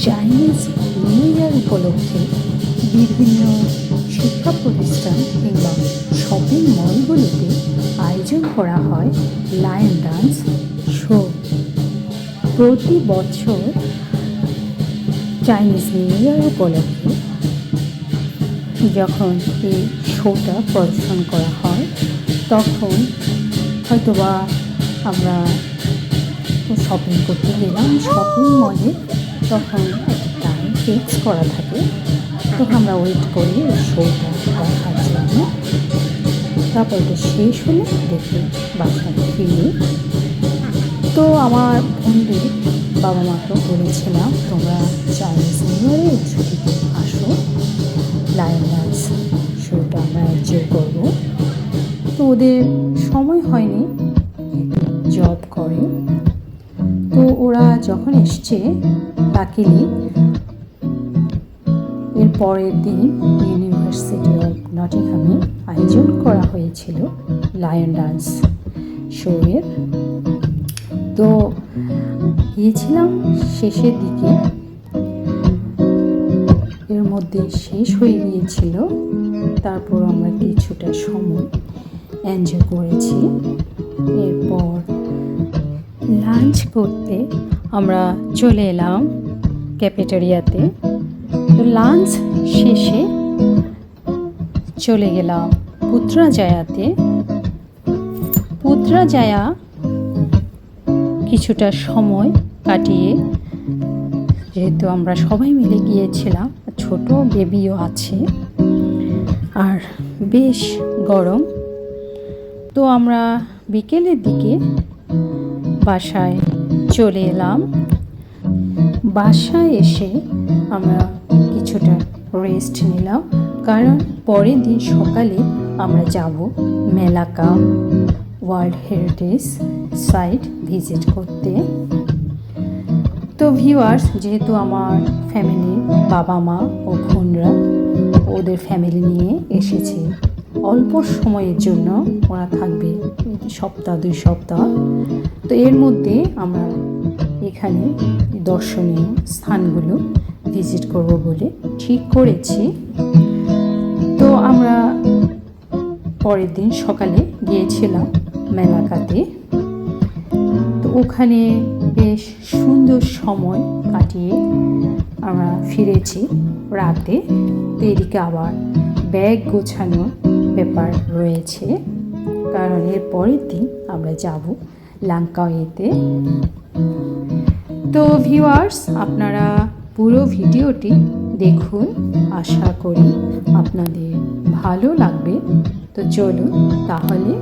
Chinese new year উপলক্ষে বিভিন্ন শিক্ষা প্রতিষ্ঠান কিংবা শপিং মলগুলোতে আয়োজন করা হয় লায়ন ডান্স শো প্রতি বছর চাইনিজ নিউ ইয়ার উপলক্ষে যখন এই শোটা প্রদর্শন করা হয়, তখন হয়তোবা আমরা শপিং করতে গেলাম শপিং মলে একটা টাইম ফিক্স করা থাকে, তখন আমরা ওয়েট করি ওই শোটা দেখার জন্য। তারপর এটা শেষ হলে দেখে বাসায় ফিরি। তো আমার বন্ধু বাবা মাকেও বলেছিলাম, তোমরা চাইনিজ নিউ ছুটিতে আসো। লায়ন ডান্স শোটা আমরা এনজয় করব। তো ওদের সময় হয়নি জব করে। তো ওরা যখন এসছে লাকিলি এর পরের দিন ইউনিভার্সিটি অফ নটিংহামে আয়োজন করা হয়েছিল লায়ন ডান্স শোয়ের তো গিয়েছিলাম শেষের দিকে। এর মধ্যে শেষ হয়ে গিয়েছিল। তারপর আমরা কিছুটা সময় এনজয় করেছি। এরপর লাঞ্চ করতে আমরা চলে এলাম ক্যাফেটেরিয়াতে। তো লাঞ্চ শেষে চলে গেলাম পুত্রাজায়াতে পুত্রাজায়া কিছুটা সময় কাটিয়ে, যেহেতু আমরা সবাই মিলে গিয়েছিলাম, ছোট বেবিও আছে, আর বেশ গরম। তো আমরা বিকেলের দিকে বাসায় চলে এলাম। বাসায় এসে আমরা কিছুটা রেস্ট নিলাম। কারণ পরের দিন সকালে আমরা যাব Melaka world heritage site visit করতে। তো ভিউয়ার্স যেহেতু আমার ফ্যামিলির বাবা মা ও বোনরা, ওদের ফ্যামিলি নিয়ে এসেছে। অল্প সময়ের জন্য ওরা থাকবে সপ্তাহ, দুই সপ্তাহ। তো এর মধ্যে আমরা এখানে দর্শনীয় স্থানগুলো ভিজিট করব বলে ঠিক করেছি। তো আমরা পরের দিন সকালে গিয়েছিলাম মেলাকাতে। তো ওখানে বেশ সুন্দর সময় কাটিয়ে আমরা ফিরেছি রাতে। এদিকে আবার ব্যাগ গোছানোর ব্যাপার রয়েছে। কারণ এর পরের দিন আমরা যাব লাঙ্কাওয়েতে। তো ভিউয়ার্স, আপনারা পুরো ভিডিওটি দেখুন। আশা করি আপনাদের ভালো লাগবে। তো চলুন তাহলে